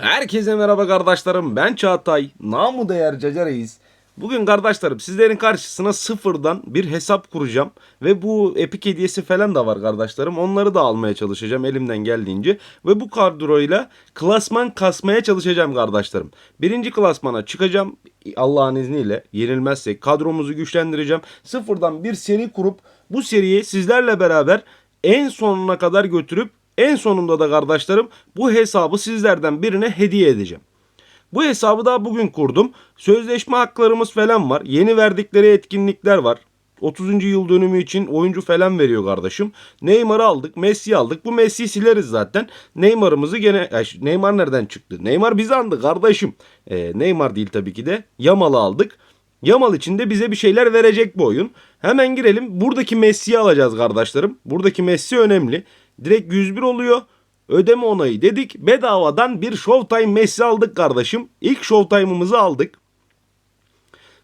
Herkese merhaba kardeşlerim. Ben Çağatay. Namı değer Caca. Bugün kardeşlerim sizlerin karşısına sıfırdan bir hesap kuracağım. Ve bu Epic hediyesi falan da var kardeşlerim. Onları da almaya çalışacağım elimden geldiğince. Ve bu kadroyla klasman kasmaya çalışacağım kardeşlerim. Birinci klasmana çıkacağım. Allah'ın izniyle yenilmezsek kadromuzu güçlendireceğim. Sıfırdan bir seri kurup bu seriyi sizlerle beraber en sonuna kadar götürüp en sonunda da kardeşlerim bu hesabı sizlerden birine hediye edeceğim. Bu hesabı daha bugün kurdum. Sözleşme haklarımız falan var. Yeni verdikleri etkinlikler var. 30. yıl dönümü için oyuncu falan veriyor kardeşim. Neymar'ı aldık, Messi'yi aldık. Bu Messi'yi sileriz zaten. Neymar'ımızı gene... Neymar nereden çıktı? Neymar bizi andı kardeşim. Ee, Neymar değil tabii ki de. Yamal'ı aldık. Yamal için de bize bir şeyler verecek bu oyun. Hemen girelim. Buradaki Messi'yi alacağız kardeşlerim. Buradaki Messi önemli. Direkt 101 oluyor. Ödeme onayı dedik. Bedavadan bir Showtime Messi aldık kardeşim. İlk Showtime'ımızı aldık.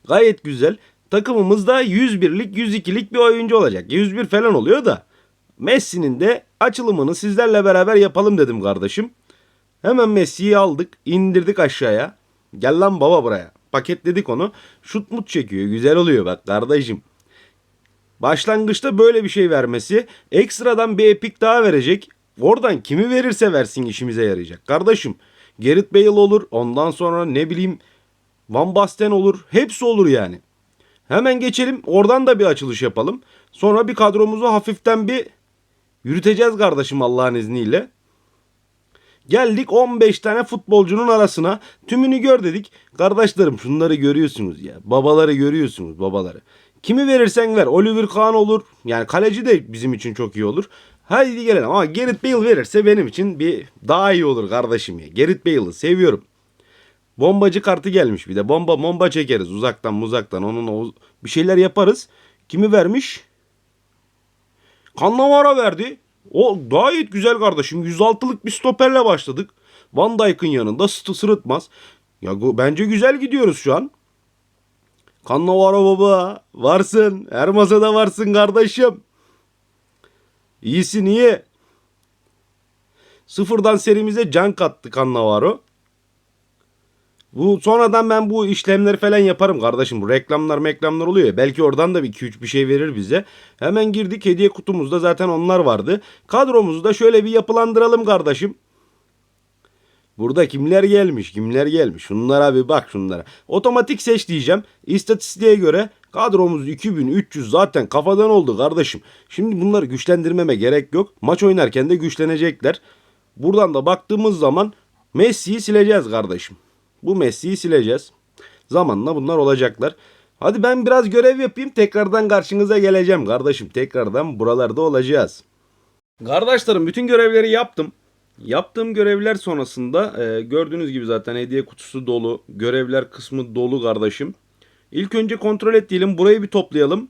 Gayet güzel. Takımımızda 101'lik 102'lik bir oyuncu olacak. 101 falan oluyor da. Messi'nin de açılımını sizlerle beraber yapalım dedim kardeşim. Hemen Messi'yi aldık. indirdik aşağıya. Gel lan baba buraya. Paketledik onu. Şut mut çekiyor. Güzel oluyor bak kardeşim. Başlangıçta böyle bir şey vermesi ekstradan bir epik daha verecek. Oradan kimi verirse versin işimize yarayacak. Kardeşim Gerrit Bale olur. Ondan sonra ne bileyim Van Basten olur. Hepsi olur yani. Hemen geçelim. Oradan da bir açılış yapalım. Sonra bir kadromuzu hafiften bir yürüteceğiz kardeşim Allah'ın izniyle. Geldik 15 tane futbolcunun arasına. Tümünü gör dedik. Kardeşlerim şunları görüyorsunuz ya. Babaları görüyorsunuz babaları. Kimi verirsen ver. Oliver Kahn olur. Yani kaleci de bizim için çok iyi olur. Haydi gelelim ama Gerrit Bale verirse benim için bir daha iyi olur kardeşim ya. Gerrit Bale'ı seviyorum. Bombacı kartı gelmiş bir de. Bomba bomba çekeriz uzaktan uzaktan. Onun bir şeyler yaparız. Kimi vermiş? Cannavaro verdi. O gayet güzel kardeşim. 106'lık bir stoperle başladık. Van Dijk'ın yanında sı- sırıtmaz. Ya bence güzel gidiyoruz şu an. Cannavaro baba varsın. Her masada varsın kardeşim. İyisin iyi. Sıfırdan serimize can kattı Cannavaro. Bu sonradan ben bu işlemleri falan yaparım kardeşim. Bu reklamlar meklamlar oluyor ya. Belki oradan da bir 2-3 bir şey verir bize. Hemen girdik hediye kutumuzda zaten onlar vardı. Kadromuzu da şöyle bir yapılandıralım kardeşim. Burada kimler gelmiş kimler gelmiş. Şunlara bir bak şunlara. Otomatik seç diyeceğim. İstatistiğe göre kadromuz 2300 zaten kafadan oldu kardeşim. Şimdi bunları güçlendirmeme gerek yok. Maç oynarken de güçlenecekler. Buradan da baktığımız zaman Messi'yi sileceğiz kardeşim. Bu Messi'yi sileceğiz. Zamanla bunlar olacaklar. Hadi ben biraz görev yapayım. Tekrardan karşınıza geleceğim kardeşim. Tekrardan buralarda olacağız. Kardeşlerim bütün görevleri yaptım. Yaptığım görevler sonrasında e, gördüğünüz gibi zaten hediye kutusu dolu. Görevler kısmı dolu kardeşim. İlk önce kontrol et diyelim. Burayı bir toplayalım.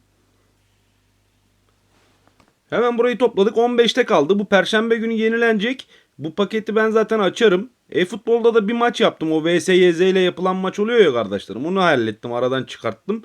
Hemen burayı topladık. 15'te kaldı. Bu perşembe günü yenilenecek. Bu paketi ben zaten açarım. E-futbolda da bir maç yaptım. O VSYZ ile yapılan maç oluyor ya kardeşlerim. Onu hallettim. Aradan çıkarttım.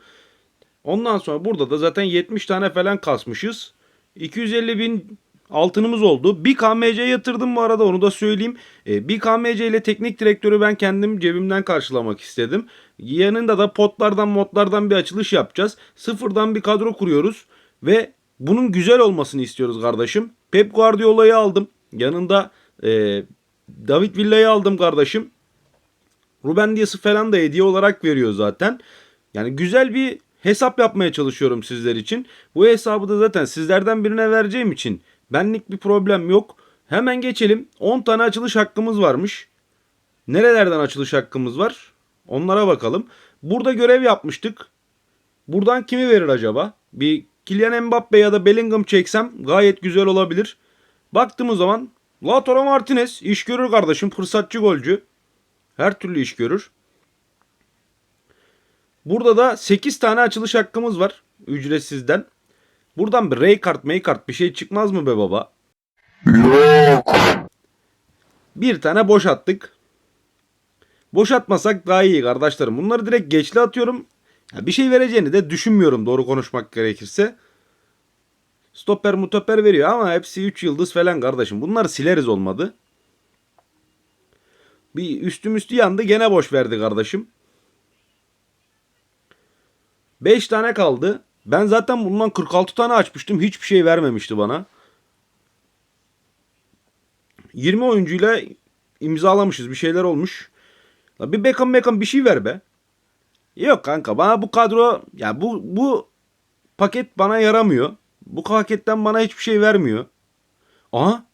Ondan sonra burada da zaten 70 tane falan kasmışız. 250 bin altınımız oldu. Bir KMC yatırdım bu arada onu da söyleyeyim. E, bir KMC ile teknik direktörü ben kendim cebimden karşılamak istedim. Yanında da potlardan modlardan bir açılış yapacağız. Sıfırdan bir kadro kuruyoruz. Ve bunun güzel olmasını istiyoruz kardeşim. Pep Guardiola'yı aldım. Yanında e, David Villa'yı aldım kardeşim. Ruben Dias'ı falan da hediye olarak veriyor zaten. Yani güzel bir hesap yapmaya çalışıyorum sizler için. Bu hesabı da zaten sizlerden birine vereceğim için benlik bir problem yok. Hemen geçelim. 10 tane açılış hakkımız varmış. Nerelerden açılış hakkımız var? Onlara bakalım. Burada görev yapmıştık. Buradan kimi verir acaba? Bir Kylian Mbappe ya da Bellingham çeksem gayet güzel olabilir. Baktığımız zaman Lautaro Martinez iş görür kardeşim. Fırsatçı golcü. Her türlü iş görür. Burada da 8 tane açılış hakkımız var. Ücretsizden. Buradan bir Ray kart, May kart bir şey çıkmaz mı be baba? Yok. Bir tane boş attık. Boş atmasak daha iyi kardeşlerim. Bunları direkt geçli atıyorum. Ya bir şey vereceğini de düşünmüyorum doğru konuşmak gerekirse. Stopper mutoper veriyor ama hepsi 3 yıldız falan kardeşim. Bunları sileriz olmadı. Bir üstüm üstü yandı gene boş verdi kardeşim. 5 tane kaldı. Ben zaten bundan 46 tane açmıştım. Hiçbir şey vermemişti bana. 20 oyuncuyla imzalamışız. Bir şeyler olmuş. La bir Beckham Beckham bir şey ver be. Yok kanka bana bu kadro ya bu bu paket bana yaramıyor. Bu paketten bana hiçbir şey vermiyor. Aha.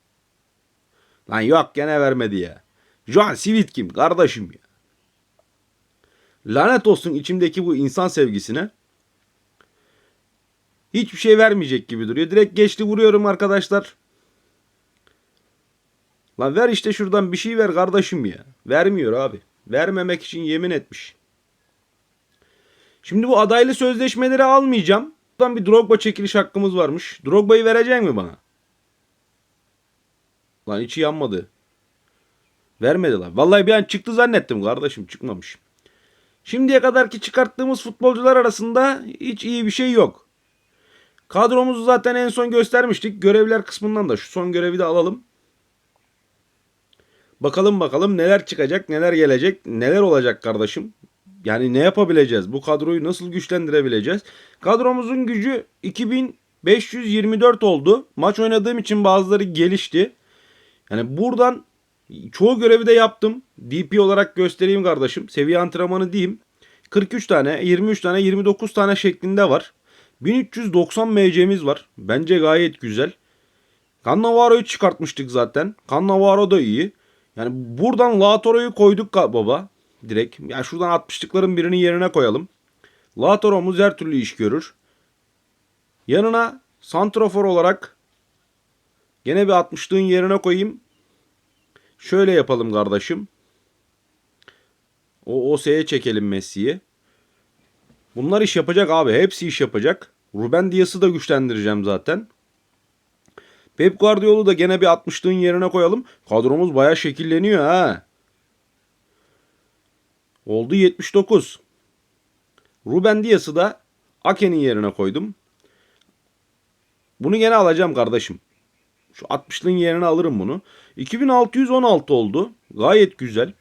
Lan yok gene vermedi ya. Joan Sivit kim kardeşim ya. Lanet olsun içimdeki bu insan sevgisine. Hiçbir şey vermeyecek gibi duruyor. Direkt geçti vuruyorum arkadaşlar. Lan ver işte şuradan bir şey ver kardeşim ya. Vermiyor abi. Vermemek için yemin etmiş. Şimdi bu adaylı sözleşmeleri almayacağım. Buradan bir Drogba çekiliş hakkımız varmış. Drogba'yı verecek mi bana? Lan içi yanmadı. Vermedi lan. Vallahi bir an çıktı zannettim kardeşim. Çıkmamış. Şimdiye kadarki çıkarttığımız futbolcular arasında hiç iyi bir şey yok. Kadromuzu zaten en son göstermiştik. Görevler kısmından da şu son görevi de alalım. Bakalım bakalım neler çıkacak, neler gelecek, neler olacak kardeşim. Yani ne yapabileceğiz? Bu kadroyu nasıl güçlendirebileceğiz? Kadromuzun gücü 2524 oldu. Maç oynadığım için bazıları gelişti. Yani buradan çoğu görevi de yaptım. DP olarak göstereyim kardeşim. Seviye antrenmanı diyeyim. 43 tane, 23 tane, 29 tane şeklinde var. 1390 MC'miz var. Bence gayet güzel. Cannavaro'yu çıkartmıştık zaten. Cannavaro da iyi. Yani buradan Lautoro'yu koyduk baba. Direkt. Yani şuradan 60'lıkların birini yerine koyalım. Lautoro'muz her türlü iş görür. Yanına Santrofor olarak gene bir 60'lığın yerine koyayım. Şöyle yapalım kardeşim. O OS'ye çekelim Messi'yi. Bunlar iş yapacak abi. Hepsi iş yapacak. Ruben Dias'ı da güçlendireceğim zaten. Pep Guardiola'u da gene bir 60'lığın yerine koyalım. Kadromuz baya şekilleniyor ha. Oldu 79. Ruben Dias'ı da Ake'nin yerine koydum. Bunu gene alacağım kardeşim. Şu 60'lığın yerine alırım bunu. 2616 oldu. Gayet güzel.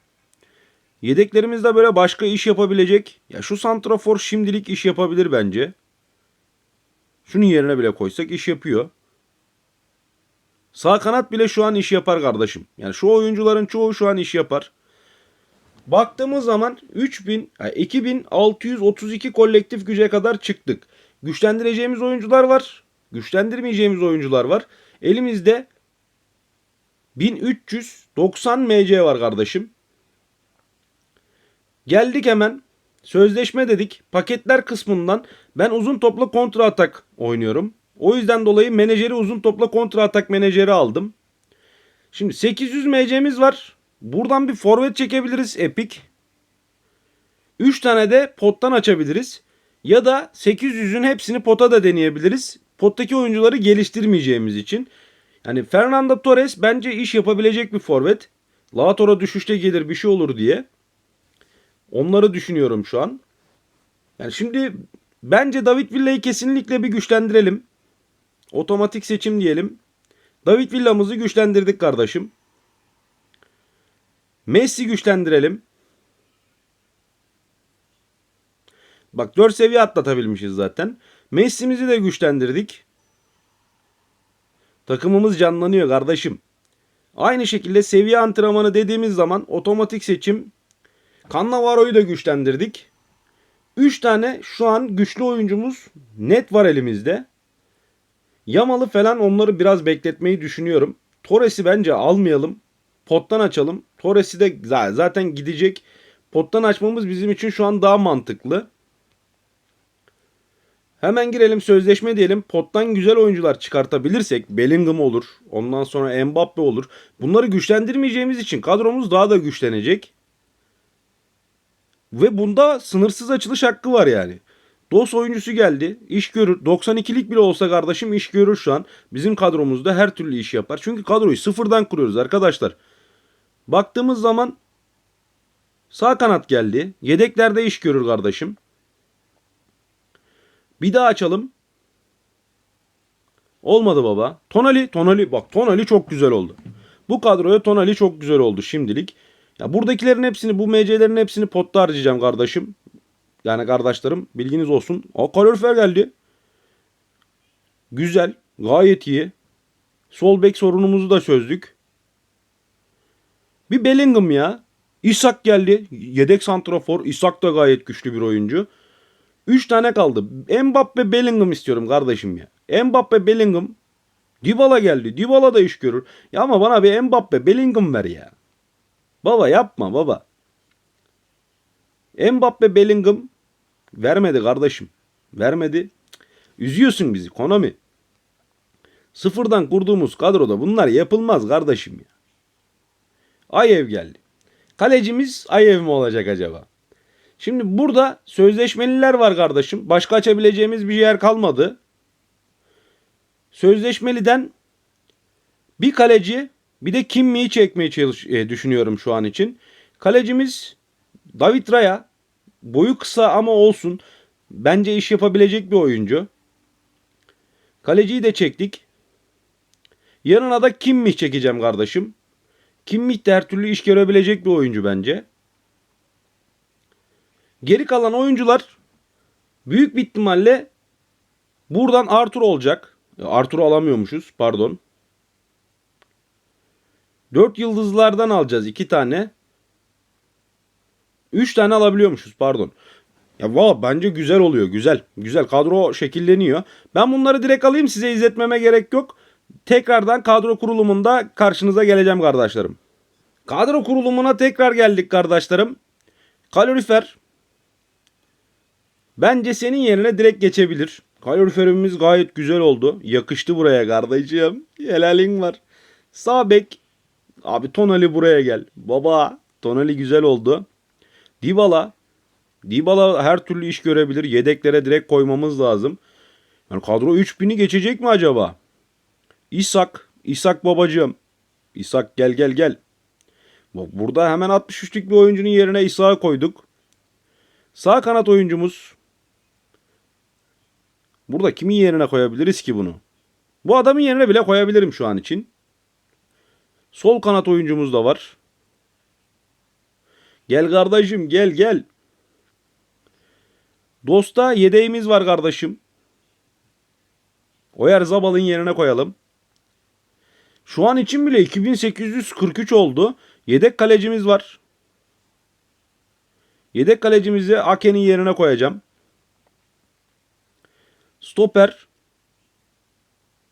Yedeklerimizde böyle başka iş yapabilecek. Ya şu santrafor şimdilik iş yapabilir bence. Şunun yerine bile koysak iş yapıyor. Sağ kanat bile şu an iş yapar kardeşim. Yani şu oyuncuların çoğu şu an iş yapar. Baktığımız zaman 3000 yani 2632 kolektif güce kadar çıktık. Güçlendireceğimiz oyuncular var. Güçlendirmeyeceğimiz oyuncular var. Elimizde 1390 MC var kardeşim. Geldik hemen. Sözleşme dedik. Paketler kısmından ben uzun topla kontra atak oynuyorum. O yüzden dolayı menajeri uzun topla kontra atak menajeri aldım. Şimdi 800 MC'miz var. Buradan bir forvet çekebiliriz Epic. 3 tane de pottan açabiliriz. Ya da 800'ün hepsini pota da deneyebiliriz. Pottaki oyuncuları geliştirmeyeceğimiz için. Yani Fernando Torres bence iş yapabilecek bir forvet. Lautaro düşüşte gelir bir şey olur diye. Onları düşünüyorum şu an. Yani şimdi bence David Villa'yı kesinlikle bir güçlendirelim. Otomatik seçim diyelim. David Villa'mızı güçlendirdik kardeşim. Messi güçlendirelim. Bak 4 seviye atlatabilmişiz zaten. Messi'mizi de güçlendirdik. Takımımız canlanıyor kardeşim. Aynı şekilde seviye antrenmanı dediğimiz zaman otomatik seçim Cannavaro'yu da güçlendirdik. 3 tane şu an güçlü oyuncumuz net var elimizde. Yamalı falan onları biraz bekletmeyi düşünüyorum. Torres'i bence almayalım. Pottan açalım. Torres'i de zaten gidecek. Pottan açmamız bizim için şu an daha mantıklı. Hemen girelim sözleşme diyelim. Pottan güzel oyuncular çıkartabilirsek Bellingham olur. Ondan sonra Mbappe olur. Bunları güçlendirmeyeceğimiz için kadromuz daha da güçlenecek. Ve bunda sınırsız açılış hakkı var yani. DOS oyuncusu geldi. iş görür. 92'lik bile olsa kardeşim iş görür şu an. Bizim kadromuzda her türlü iş yapar. Çünkü kadroyu sıfırdan kuruyoruz arkadaşlar. Baktığımız zaman sağ kanat geldi. Yedeklerde iş görür kardeşim. Bir daha açalım. Olmadı baba. Tonali, Tonali bak Tonali çok güzel oldu. Bu kadroya Tonali çok güzel oldu şimdilik. Ya buradakilerin hepsini bu MC'lerin hepsini potta harcayacağım kardeşim. Yani kardeşlerim bilginiz olsun. O kalorifer geldi. Güzel. Gayet iyi. Sol bek sorunumuzu da çözdük. Bir Bellingham ya. İshak geldi. Yedek santrafor. İshak da gayet güçlü bir oyuncu. 3 tane kaldı. Mbappe Bellingham istiyorum kardeşim ya. Mbappe Bellingham. Dybala geldi. Dybala da iş görür. Ya ama bana bir Mbappe Bellingham ver ya. Baba yapma baba. Mbappe Bellingham vermedi kardeşim. Vermedi. Üzüyorsun bizi Konami. Sıfırdan kurduğumuz kadroda bunlar yapılmaz kardeşim ya. Ayev geldi. Kalecimiz Ayev mi olacak acaba? Şimdi burada sözleşmeliler var kardeşim. Başka açabileceğimiz bir yer kalmadı. Sözleşmeliden bir kaleci bir de Kimmi'yi çekmeye çalış e, düşünüyorum şu an için. Kalecimiz David Raya. Boyu kısa ama olsun. Bence iş yapabilecek bir oyuncu. Kaleciyi de çektik. Yanına da Kimmih çekeceğim kardeşim. Kimmih de her türlü iş görebilecek bir oyuncu bence. Geri kalan oyuncular büyük bir ihtimalle buradan Arthur olacak. Arthur alamıyormuşuz pardon. 4 yıldızlardan alacağız 2 tane. 3 tane alabiliyormuşuz pardon. Ya valla bence güzel oluyor güzel. Güzel kadro şekilleniyor. Ben bunları direkt alayım size izletmeme gerek yok. Tekrardan kadro kurulumunda karşınıza geleceğim kardeşlerim. Kadro kurulumuna tekrar geldik kardeşlerim. Kalorifer Bence senin yerine direkt geçebilir. Kaloriferimiz gayet güzel oldu. Yakıştı buraya kardeşim. Helalin var. Sağ bek. Abi Tonali buraya gel. Baba Tonali güzel oldu. Dybala. Dybala her türlü iş görebilir. Yedeklere direkt koymamız lazım. Yani kadro 3000'i geçecek mi acaba? İshak. İshak babacığım. İshak gel gel gel. Bak burada hemen 63'lük bir oyuncunun yerine İshak'ı koyduk. Sağ kanat oyuncumuz. Burada kimin yerine koyabiliriz ki bunu? Bu adamın yerine bile koyabilirim şu an için. Sol kanat oyuncumuz da var. Gel kardeşim gel gel. Dosta yedeğimiz var kardeşim. Oyar Zabal'ın yerine koyalım. Şu an için bile 2843 oldu. Yedek kalecimiz var. Yedek kalecimizi Ake'nin yerine koyacağım. Stoper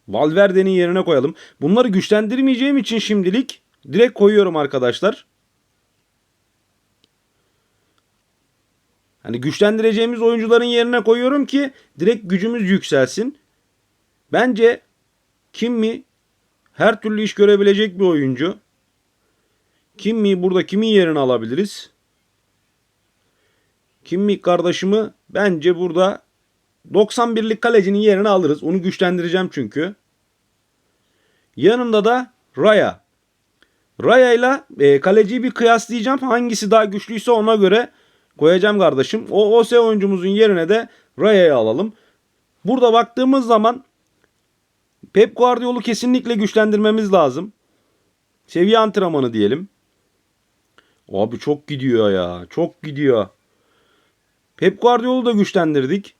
Valverde'nin yerine koyalım. Bunları güçlendirmeyeceğim için şimdilik direkt koyuyorum arkadaşlar. Hani güçlendireceğimiz oyuncuların yerine koyuyorum ki direkt gücümüz yükselsin. Bence Kimmi her türlü iş görebilecek bir oyuncu. Kimmi burada kimin yerini alabiliriz? Kimmi kardeşimi bence burada 91'lik kalecinin yerini alırız. Onu güçlendireceğim çünkü. Yanında da Raya. Raya ile e, kaleciyi bir kıyaslayacağım. Hangisi daha güçlüyse ona göre koyacağım kardeşim. O OS oyuncumuzun yerine de Raya'yı alalım. Burada baktığımız zaman Pep Guardiola'u kesinlikle güçlendirmemiz lazım. Seviye antrenmanı diyelim. Abi çok gidiyor ya. Çok gidiyor. Pep Guardiola'u da güçlendirdik.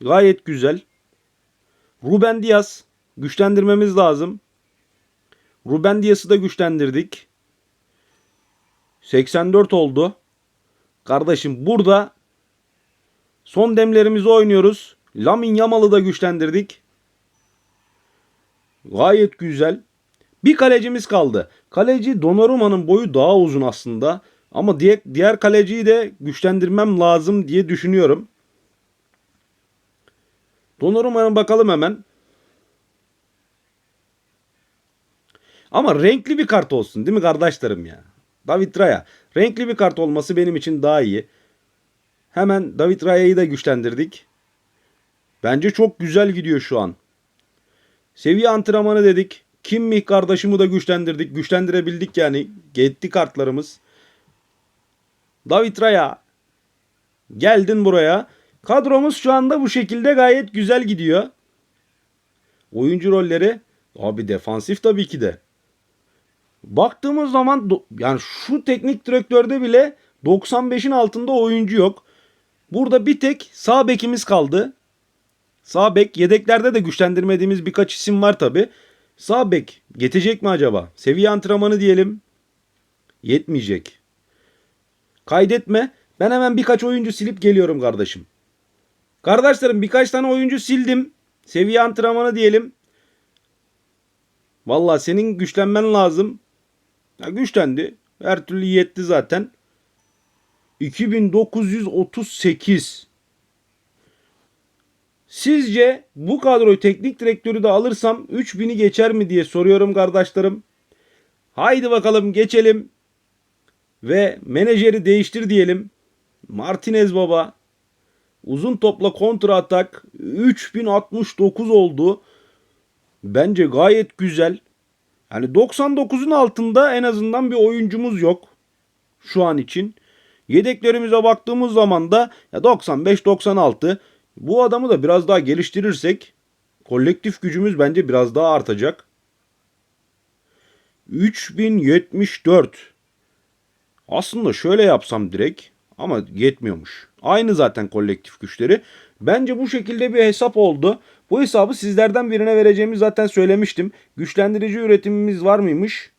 Gayet güzel. Ruben Diaz güçlendirmemiz lazım. Ruben Diaz'ı da güçlendirdik. 84 oldu. Kardeşim burada son demlerimizi oynuyoruz. Lamin Yamal'ı da güçlendirdik. Gayet güzel. Bir kalecimiz kaldı. Kaleci Donnarumma'nın boyu daha uzun aslında. Ama diğer, diğer kaleciyi de güçlendirmem lazım diye düşünüyorum. Donnarumma'ya bakalım hemen. Ama renkli bir kart olsun değil mi kardeşlerim ya? David Raya. Renkli bir kart olması benim için daha iyi. Hemen David Raya'yı da güçlendirdik. Bence çok güzel gidiyor şu an. Seviye antrenmanı dedik. Kimmih kardeşimi de güçlendirdik. Güçlendirebildik yani. Gitti kartlarımız. David Raya. Geldin buraya. Kadromuz şu anda bu şekilde gayet güzel gidiyor. Oyuncu rolleri abi defansif tabii ki de. Baktığımız zaman yani şu teknik direktörde bile 95'in altında oyuncu yok. Burada bir tek sağ bekimiz kaldı. Sağ bek yedeklerde de güçlendirmediğimiz birkaç isim var tabi. Sağ bek yetecek mi acaba? Seviye antrenmanı diyelim. Yetmeyecek. Kaydetme. Ben hemen birkaç oyuncu silip geliyorum kardeşim. Kardeşlerim birkaç tane oyuncu sildim. Seviye antrenmanı diyelim. Valla senin güçlenmen lazım. Ya güçlendi. Her türlü yetti zaten. 2938. Sizce bu kadroyu teknik direktörü de alırsam 3000'i geçer mi diye soruyorum kardeşlerim. Haydi bakalım geçelim. Ve menajeri değiştir diyelim. Martinez baba. Uzun topla kontra atak 3069 oldu. Bence gayet güzel. Yani 99'un altında en azından bir oyuncumuz yok şu an için. Yedeklerimize baktığımız zaman da ya 95-96 bu adamı da biraz daha geliştirirsek kolektif gücümüz bence biraz daha artacak. 3074 aslında şöyle yapsam direkt ama yetmiyormuş. Aynı zaten kolektif güçleri. Bence bu şekilde bir hesap oldu. Bu hesabı sizlerden birine vereceğimi zaten söylemiştim. Güçlendirici üretimimiz var mıymış?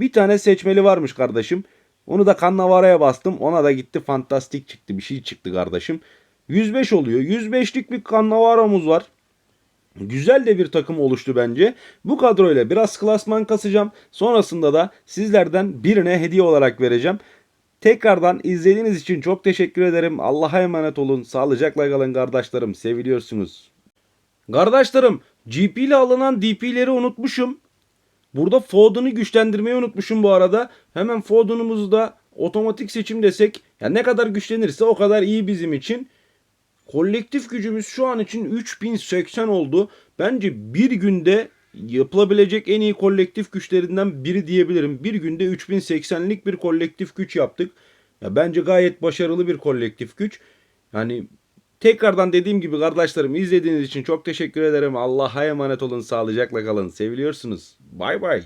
Bir tane seçmeli varmış kardeşim. Onu da Kannavara'ya bastım. Ona da gitti fantastik çıktı. Bir şey çıktı kardeşim. 105 oluyor. 105'lik bir Kannavara'mız var. Güzel de bir takım oluştu bence. Bu kadroyla biraz klasman kasacağım. Sonrasında da sizlerden birine hediye olarak vereceğim. Tekrardan izlediğiniz için çok teşekkür ederim. Allah'a emanet olun. Sağlıcakla kalın kardeşlerim. Seviliyorsunuz. Kardeşlerim GP ile alınan DP'leri unutmuşum. Burada Foden'ı güçlendirmeyi unutmuşum bu arada. Hemen Foden'ımızı da otomatik seçim desek. Ya ne kadar güçlenirse o kadar iyi bizim için. Kolektif gücümüz şu an için 3080 oldu. Bence bir günde yapılabilecek en iyi kolektif güçlerinden biri diyebilirim. Bir günde 3080'lik bir kolektif güç yaptık. Ya bence gayet başarılı bir kolektif güç. Yani tekrardan dediğim gibi kardeşlerim izlediğiniz için çok teşekkür ederim. Allah'a emanet olun. Sağlıcakla kalın. Seviliyorsunuz. Bay bay.